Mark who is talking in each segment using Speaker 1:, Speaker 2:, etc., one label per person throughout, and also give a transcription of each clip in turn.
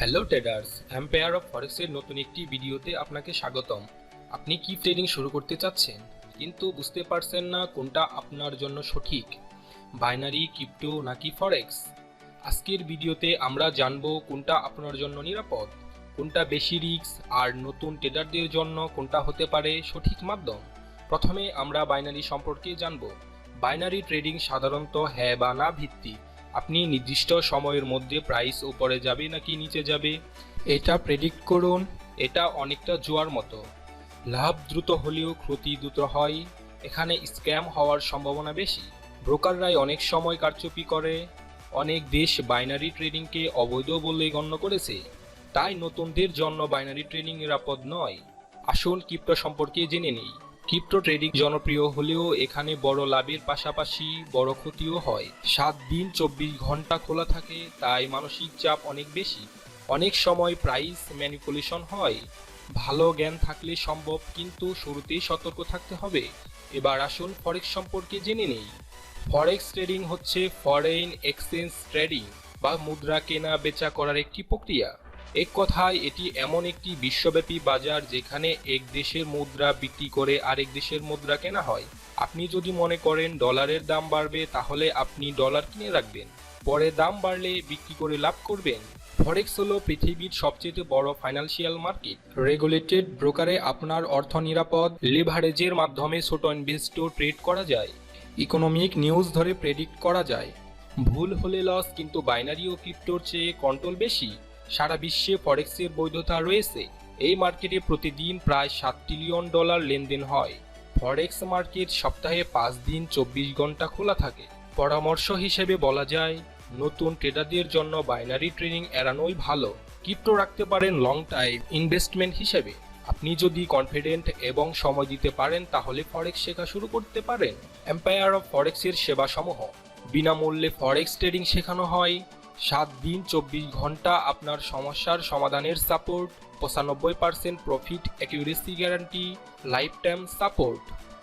Speaker 1: Hello traders empire of ফরেক্সের নতুন একটি ভিডিওতে আপনাকে স্বাগতম। আপনি কি ট্রেডিং শুরু করতে চাচ্ছেন? কিন্তু বুঝতে পারছেন না কোনটা আপনার জন্য সঠিক। বাইনারি ক্রিপ্টো নাকি ফরেক্স আজকের ভিডিওতে আমরা জানব কোনটা আপনার জন্য নিরাপদ, কোনটা বেশি রিস্ক আর নতুন ট্রেডারদের জন্য কোনটা হতে পারে সঠিক মাধ্যম। প্রথমে আমরা বাইনারি সম্পর্কে জানব। বাইনারি ট্রেডিং সাধারণত হ্যাঁ বা না ভিত্তিক। আপনি নির্দিষ্ট সময়ের মধ্যে প্রাইস উপরে যাবে নাকি নিচে যাবে? এটা প্রেডিক্ট করুন। এটা অনেকটা জোয়ার মতো। লাভ দ্রুত হলেও ক্ষতি দ্রুত হয়। এখানে স্ক্যাম হওয়ার সম্ভাবনা বেশি। ব্রোকাররাই অনেক সময় কারচুপি করে। অনেক দেশ বাইনারি ট্রেডিংকে অবৈধ বলে গণ্য করেছে। তাই নতুনদের জন্য বাইনারি ট্রেডিং নিরাপদ নয়। আসুন ক্রিপ্টো সম্পর্কে জেনে নেই। ক্রিপ্টো ট্রেডিং জনপ্রিয় হলেও এখানে বড় লাভের পাশাপাশি বড় ক্ষতিও হয়। সাত দিন চব্বিশ ঘণ্টা খোলা থাকে, তাই মানসিক চাপ অনেক বেশি। অনেক সময় প্রাইস ম্যানিপুলেশন হয়। ভালো জ্ঞান থাকলে সম্ভব, কিন্তু শুরুতেই সতর্ক থাকতে হবে। এবার আসুন ফরেক্স সম্পর্কে জেনে নেই। ফরেক্স ট্রেডিং হচ্ছে ফরেন এক্সচেঞ্জ ট্রেডিং বা মুদ্রা কেনা বেচা করার একটি প্রক্রিয়া। এক কথায় এটি এমন একটি বিশ্বব্যাপী বাজার যেখানে এক দেশের মুদ্রা বিক্রি করে আরেক দেশের মুদ্রা কেনা হয়। আপনি যদি মনে করেন ডলারের দাম বাড়বে, তাহলে আপনি ডলার কিনে রাখবেন। পরে দাম বাড়লে বিক্রি করে লাভ করবেন। ফরেক্স হলো পৃথিবীর সবচেয়ে বড় ফাইন্যান্সিয়াল মার্কেট রেগুলেটেড ব্রোকারে আপনার অর্থ নিরাপদ লিভারেজের মাধ্যমে ছোট ইনভেস্টর ট্রেড করা যায়। ইকোনমিক নিউজ ধরে প্রেডিক্ট করা যায়। ভুল হলে লস কিন্তু বাইনারি ও ক্রিপ্টোর চেয়ে কন্ট্রোল বেশি। সারা বিশ্বে ফরেক্সের বৈধতা রয়েছে। এই মার্কেটে প্রতিদিন প্রায় সাত ট্রিলিয়ন ডলার লেনদেন হয়। ফরেক্স মার্কেট সপ্তাহে পাঁচ দিন চব্বিশ ঘণ্টা খোলা থাকে। পরামর্শ হিসেবে বলা যায়, নতুন ট্রেডারদের জন্য বাইনারি ট্রেনিং এড়ানোই ভালো। ক্রিপ্টো রাখতে পারেন লং টাইম ইনভেস্টমেন্ট হিসেবে। আপনি যদি কনফিডেন্ট এবং সময় দিতে পারেন, তাহলে ফরেক্স শেখা শুরু করতে পারেন। এম্পায়ার অফ ফরেক্সের সেবাসমূহ। বিনামূল্যে ফরেক্স ট্রেডিং শেখানো হয়। সাত দিন, চব্বিশ ঘণ্টা আপনার সমস্যার সমাধানের সাপোর্ট পঁচানব্বই percent profit accuracy guarantee life time support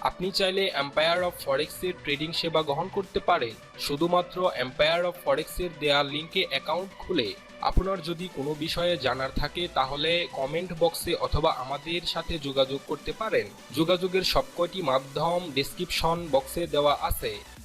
Speaker 1: আপনি চাইলে এম্পায়ার অফ ফরেক্সের ট্রেডিং সেবা গ্রহণ করতে পারেন। শুধুমাত্র এম্পায়ার অফ ফরেক্সের দেওয়া লিঙ্কে অ্যাকাউন্ট খুলে। আপনার যদি কোনো বিষয়ে জানার থাকে, তাহলে কমেন্ট বক্সে অথবা আমাদের সাথে যোগাযোগ করতে পারেন। যোগাযোগের সবকটি মাধ্যম ডেসক্রিপশন বক্সে দেওয়া আছে।